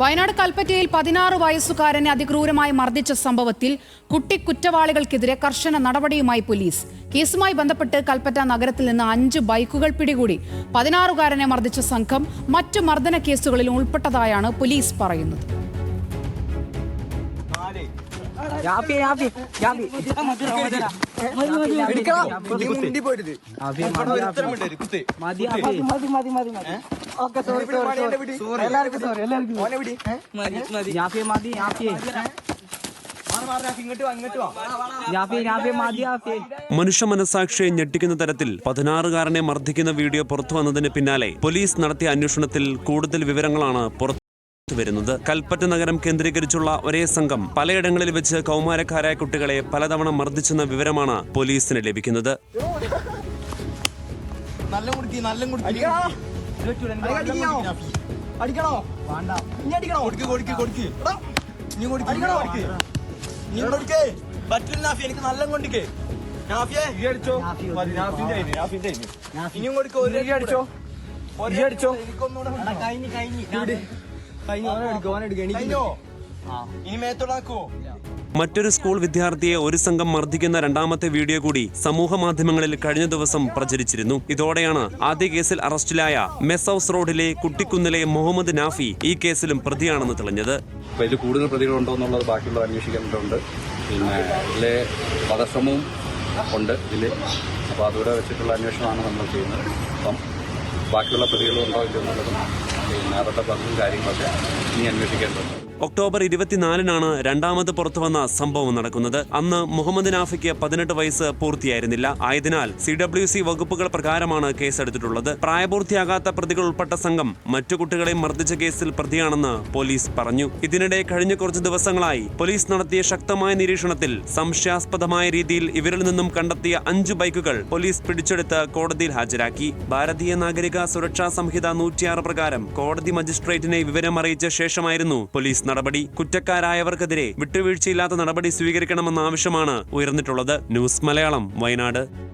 വയനാട് കൽപ്പറ്റയിൽ പതിനാറ് വയസ്സുകാരനെ അതിക്രൂരമായി മർദ്ദിച്ച സംഭവത്തിൽ കുട്ടി കുറ്റവാളികൾക്കെതിരെ കർശന നടപടിയുമായി പോലീസ്. കേസുമായി ബന്ധപ്പെട്ട് കൽപ്പറ്റ നഗരത്തിൽ നിന്ന് അഞ്ച് ബൈക്കുകൾ പിടികൂടി. പതിനാറുകാരനെ മർദ്ദിച്ച സംഘം മറ്റു മർദ്ദന കേസുകളിലും ഉൾപ്പെട്ടതായാണ് പോലീസ് പറയുന്നത്. മതി മതി മതി മതി ഓക്കെ സോറി സോറി സോറി എല്ലാവർക്കും സോറി മതി മതി. മതി മനുഷ്യ മനസാക്ഷിയെ ഞെട്ടിക്കുന്ന തരത്തിൽ പതിനാറുകാരനെ മർദ്ദിക്കുന്ന വീഡിയോ പുറത്തു വന്നതിന് പിന്നാലെ പോലീസ് നടത്തിയ അന്വേഷണത്തിൽ കൂടുതൽ വിവരങ്ങളാണ് പുറത്തു വരുന്നത്. കൽപ്പറ്റ നഗരം കേന്ദ്രീകരിച്ചുള്ള ഒരേ സംഘം പലയിടങ്ങളിൽ വെച്ച് കൗമാരക്കാരായ കുട്ടികളെ പലതവണ മർദ്ദിച്ചെന്ന വിവരമാണ് പോലീസിന് ലഭിക്കുന്നത്. നല്ല കുടുക്കി നല്ല കുടുക്കി. ഇനി എടാ, നീ പറ്റില്ല എനിക്ക് അടിച്ചോ അടിച്ചോ അടിച്ചോ ഇനി മറ്റൊരു സ്കൂൾ വിദ്യാർത്ഥിയെ ഒരു സംഘം മർദ്ദിക്കുന്ന രണ്ടാമത്തെ വീഡിയോ കൂടി സമൂഹ മാധ്യമങ്ങളിൽ കഴിഞ്ഞ ദിവസം പ്രചരിച്ചിരുന്നു. ഇതോടെയാണ് ആദ്യ കേസിൽ അറസ്റ്റിലായ മെസ് ഹൌസ് റോഡിലെ കുട്ടിക്കുന്നിലെ മുഹമ്മദ് നാഫി ഈ കേസിലും പ്രതിയാണെന്ന് തെളിഞ്ഞത്. ഇതിൽ കൂടുതൽ പ്രതികളുണ്ടോ എന്നുള്ളത് ബാക്കിയുള്ളത് അന്വേഷിക്കേണ്ടതുണ്ട്. പിന്നെ ഇതിലെ വധശ്രമവും ഉണ്ട് ഇതിൽ അപ്പോൾ അതുകൂടെ വെച്ചിട്ടുള്ള അന്വേഷണമാണ് നമ്മൾ ചെയ്യുന്നത്. അപ്പം ബാക്കിയുള്ള പ്രതികളുണ്ടോ ഇല്ലെന്നുള്ളതും പിന്നെ അവരുടെ പങ്കും കാര്യങ്ങളൊക്കെ ഇനി അന്വേഷിക്കേണ്ടതുണ്ട്. ഒക്ടോബർ ഇരുപത്തിനാലിനാണ് രണ്ടാമത് പുറത്തുവന്ന സംഭവം നടക്കുന്നത്. അന്ന് മുഹമ്മദ് നാഫിക്ക് പതിനെട്ട് വയസ്സ് പൂർത്തിയായിരുന്നില്ല. ആയതിനാൽ സി ഡബ്ല്യു സി വകുപ്പുകൾ പ്രകാരമാണ് കേസെടുത്തിട്ടുള്ളത്. പ്രായപൂർത്തിയാകാത്ത പ്രതികൾ ഉൾപ്പെട്ട സംഘം മറ്റു കുട്ടികളെ മർദ്ദിച്ച കേസിൽ പ്രതിയാണെന്ന് പോലീസ് പറഞ്ഞു. ഇതിനിടെ കഴിഞ്ഞ കുറച്ച് ദിവസങ്ങളായി പോലീസ് നടത്തിയ ശക്തമായ നിരീക്ഷണത്തിൽ സംശയാസ്പദമായ രീതിയിൽ ഇവരിൽ നിന്നും കണ്ടെത്തിയ അഞ്ച് ബൈക്കുകൾ പോലീസ് പിടിച്ചെടുത്ത് കോടതിയിൽ ഹാജരാക്കി. ഭാരതീയ നാഗരിക സുരക്ഷാ സംഹിത നൂറ്റിയാറ് പ്രകാരം കോടതി മജിസ്ട്രേറ്റിനെ വിവരം അറിയിച്ച ശേഷമായിരുന്നു പോലീസ് നടപടി കുറ്റക്കാരായവർക്കെതിരെ വിട്ടുവീഴ്ചയില്ലാത്ത നടപടി സ്വീകരിക്കണമെന്ന ആവശ്യമാണ് ഉയർന്നിട്ടുള്ളത്. ന്യൂസ് മലയാളം വയനാട്.